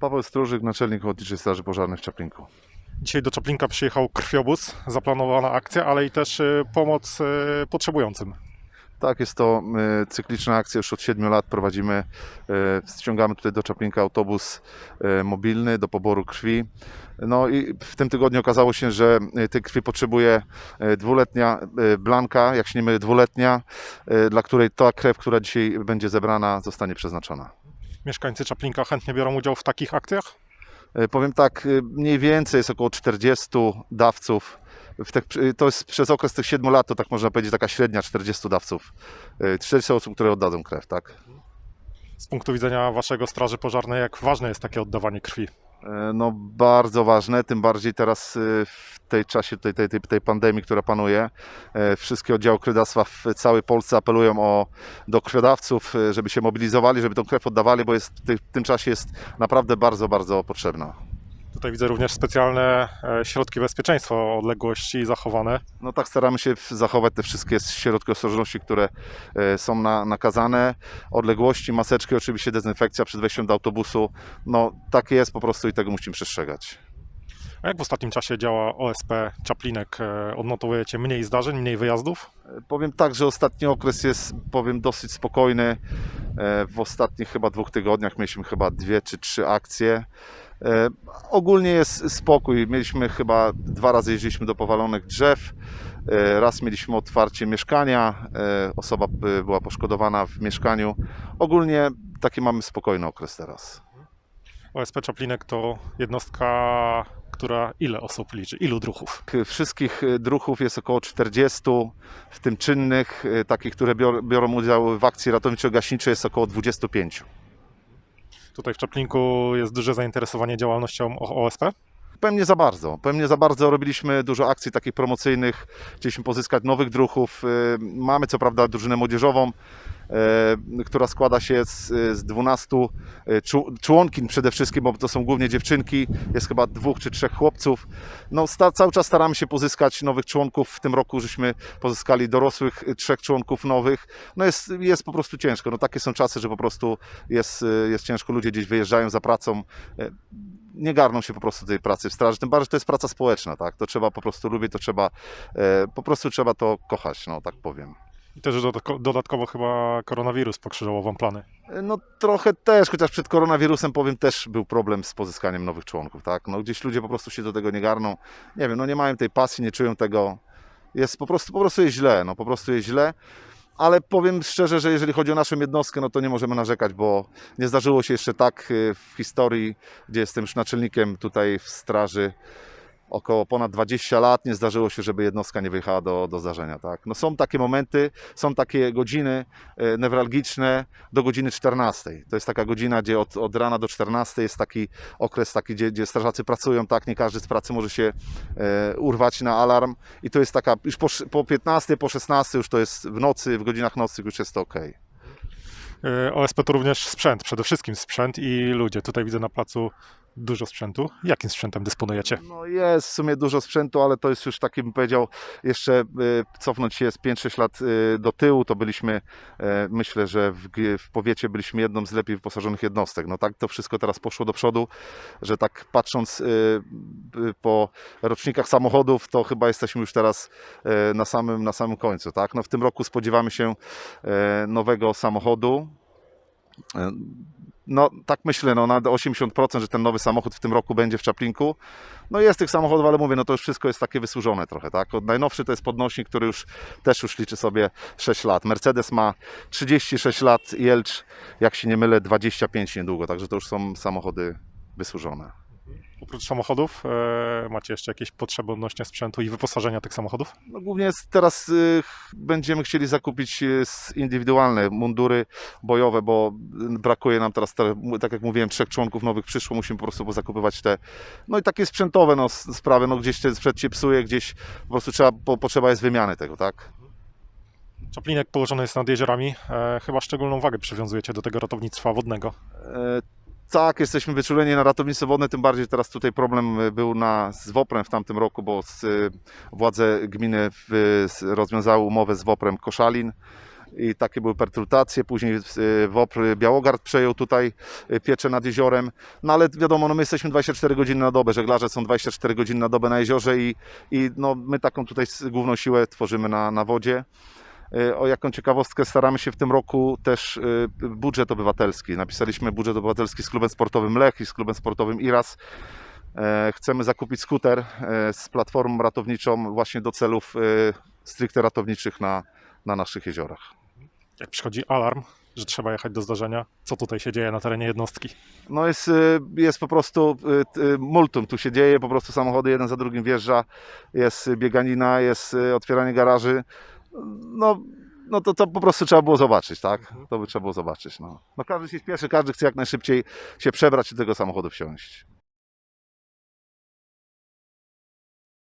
Paweł Stróżyk, naczelnik Ochotniczej Straży Pożarnej w Czaplinku. Dzisiaj do Czaplinka przyjechał krwiobóz, zaplanowana akcja, ale i też y, pomoc y, potrzebującym. Tak, jest to y, cykliczna akcja, już od 7 lat prowadzimy, ściągamy tutaj do Czaplinka autobus mobilny do poboru krwi. No i w tym tygodniu okazało się, że tej krwi potrzebuje dwuletnia Blanka, jak się nie mylę, dwuletnia, dla której ta krew, która dzisiaj będzie zebrana, zostanie przeznaczona. Mieszkańcy Czaplinka chętnie biorą udział w takich akcjach. E, Powiem tak, y, mniej więcej jest około 40 dawców. Tych, y, to jest przez okres tych 7 lat, to tak można powiedzieć, taka średnia 40 dawców. Y, 40 osób, które oddadzą krew, tak? Z punktu widzenia waszego straży pożarnej, jak ważne jest takie oddawanie krwi? E, No bardzo ważne, tym bardziej teraz y, w tej czasie tej, tej, tej, pandemii, która panuje. E, Wszystkie oddziały krwiodawstwa w całej Polsce apelują o, do krwiodawców, żeby się mobilizowali, żeby tą krew oddawali, bo jest, w tym czasie jest naprawdę bardzo, bardzo potrzebna. Tutaj widzę również specjalne e, środki bezpieczeństwa odległości zachowane. No tak staramy się zachować te wszystkie środki ostrożności, które e, są na, nakazane. Odległości, maseczki, oczywiście dezynfekcja przed wejściem do autobusu. No tak jest po prostu i tego musimy przestrzegać. A jak w ostatnim czasie działa OSP Czaplinek? E, Odnotowujecie mniej zdarzeń, mniej wyjazdów? Powiem tak, że ostatni okres jest powiem dosyć spokojny. W ostatnich chyba dwóch tygodniach mieliśmy chyba dwie czy trzy akcje. E, Ogólnie jest spokój. Mieliśmy chyba dwa razy jeździliśmy do powalonych drzew. E, Raz mieliśmy otwarcie mieszkania. e, Osoba była poszkodowana w mieszkaniu. Ogólnie taki mamy spokojny okres teraz. OSP Czaplinek to jednostka, która ile osób liczy? Ilu druhów? K- Wszystkich druhów jest około 40, w tym czynnych, takich, które bior- biorą udział w akcji ratowniczo-gaśniczej jest około 25. Tutaj w Czaplinku jest duże zainteresowanie działalnością OSP. Powiem nie za bardzo. Powiem nie za bardzo. Robiliśmy dużo akcji takich promocyjnych. Chcieliśmy pozyskać nowych druhów. Y, Mamy co prawda drużynę młodzieżową, y, która składa się z, z 12 y, członkin przede wszystkim, bo to są głównie dziewczynki. Jest chyba dwóch czy trzech chłopców. No, sta, cały czas staramy się pozyskać nowych członków. W tym roku żeśmy pozyskali dorosłych trzech członków nowych. No jest, jest po prostu ciężko. No takie są czasy, że po prostu jest, jest ciężko. Ludzie gdzieś wyjeżdżają za pracą. Nie garną się po prostu tej pracy w straży, tym bardziej, że to jest praca społeczna, tak? To trzeba po prostu lubić, to trzeba, e, po prostu trzeba to kochać, no tak powiem. I też dodatko- dodatkowo chyba koronawirus pokrzyżował wam plany. E, No trochę też, chociaż przed koronawirusem powiem, też był problem z pozyskaniem nowych członków, tak? No gdzieś ludzie po prostu się do tego nie garną, nie wiem, no nie mają tej pasji, nie czują tego, jest po prostu, po prostu jest źle, no po prostu jest źle. Ale powiem szczerze, że jeżeli chodzi o naszą jednostkę, no to nie możemy narzekać, bo nie zdarzyło się jeszcze tak y, w historii, gdzie jestem już naczelnikiem tutaj w straży około ponad 20 lat, nie zdarzyło się, żeby jednostka nie wyjechała do, do zdarzenia. Tak? No są takie momenty, są takie godziny e, newralgiczne do godziny 14. To jest taka godzina, gdzie od, od rana do 14 jest taki okres, taki, gdzie, gdzie strażacy pracują, tak, nie każdy z pracy może się e, urwać na alarm i to jest taka, już po, po 15, po 16 już to jest w nocy, w godzinach nocnych już jest to ok. Y, OSP to również sprzęt, przede wszystkim sprzęt i ludzie. Tutaj widzę na placu dużo sprzętu. Jakim sprzętem dysponujecie? No jest w sumie dużo sprzętu, ale to jest już taki bym powiedział, jeszcze y, cofnąć się z 5-6 lat y, do tyłu, to byliśmy, y, myślę, że w, w powiecie byliśmy jedną z lepiej wyposażonych jednostek. No tak to wszystko teraz poszło do przodu, że tak patrząc y, po rocznikach samochodów, to chyba jesteśmy już teraz y, na samym, na samym końcu, tak? No w tym roku spodziewamy się nowego samochodu. Y, no tak myślę, no na 80%, że ten nowy samochód w tym roku będzie w Czaplinku. No jest tych samochodów, ale mówię, no to już wszystko jest takie wysłużone trochę, tak? Od- Najnowszy to jest podnośnik, który już też już liczy sobie 6 lat. Mercedes ma 36 lat, Jelcz, jak się nie mylę, 25 niedługo, także to już są samochody wysłużone. Oprócz samochodów e, macie jeszcze jakieś potrzeby odnośnie sprzętu i wyposażenia tych samochodów? No głównie jest teraz y, ch- będziemy chcieli zakupić y, s- indywidualne mundury bojowe, bo y, brakuje nam teraz, te, m- tak jak mówiłem, trzech członków nowych przyszło, musimy po prostu zakupywać te, no i takie sprzętowe no, s- sprawy, no gdzieś ten sprzęt się psuje, gdzieś po prostu trzeba, po, potrzeba jest wymiany tego, tak? Czaplinek położony jest nad jeziorami. E, chyba szczególną wagę przywiązujecie do tego ratownictwa wodnego. E, Tak, jesteśmy wyczuleni na ratownictwo wodne, tym bardziej teraz tutaj problem e, był na, z WOPR-em w tamtym roku, bo z, e, władze gminy w, rozwiązały umowę z WOPR-em Koszalin i takie były pertrutacje. Później y, WOPR Białogard przejął tutaj pieczę nad jeziorem. No ale wiadomo, no my jesteśmy 24 godziny na dobę, żeglarze są 24 godziny na dobę na jeziorze i, i no my taką tutaj główną siłę tworzymy na, na wodzie. Y, O jaką ciekawostkę staramy się w tym roku też y, budżet obywatelski. Napisaliśmy budżet obywatelski z klubem sportowym Lech i z klubem sportowym Iras. E, Chcemy zakupić skuter e, z platformą ratowniczą właśnie do celów e, stricte ratowniczych na, na naszych jeziorach. Jak przychodzi alarm, że trzeba jechać do zdarzenia, co tutaj się dzieje na terenie jednostki? No jest, jest po prostu multum, tu się dzieje, po prostu samochody jeden za drugim wjeżdża, jest bieganina, jest otwieranie garaży. No, no to, to po prostu trzeba było zobaczyć, tak? To by trzeba było zobaczyć. No. no każdy się śpieszy, każdy chce jak najszybciej się przebrać i do tego samochodu wsiąść.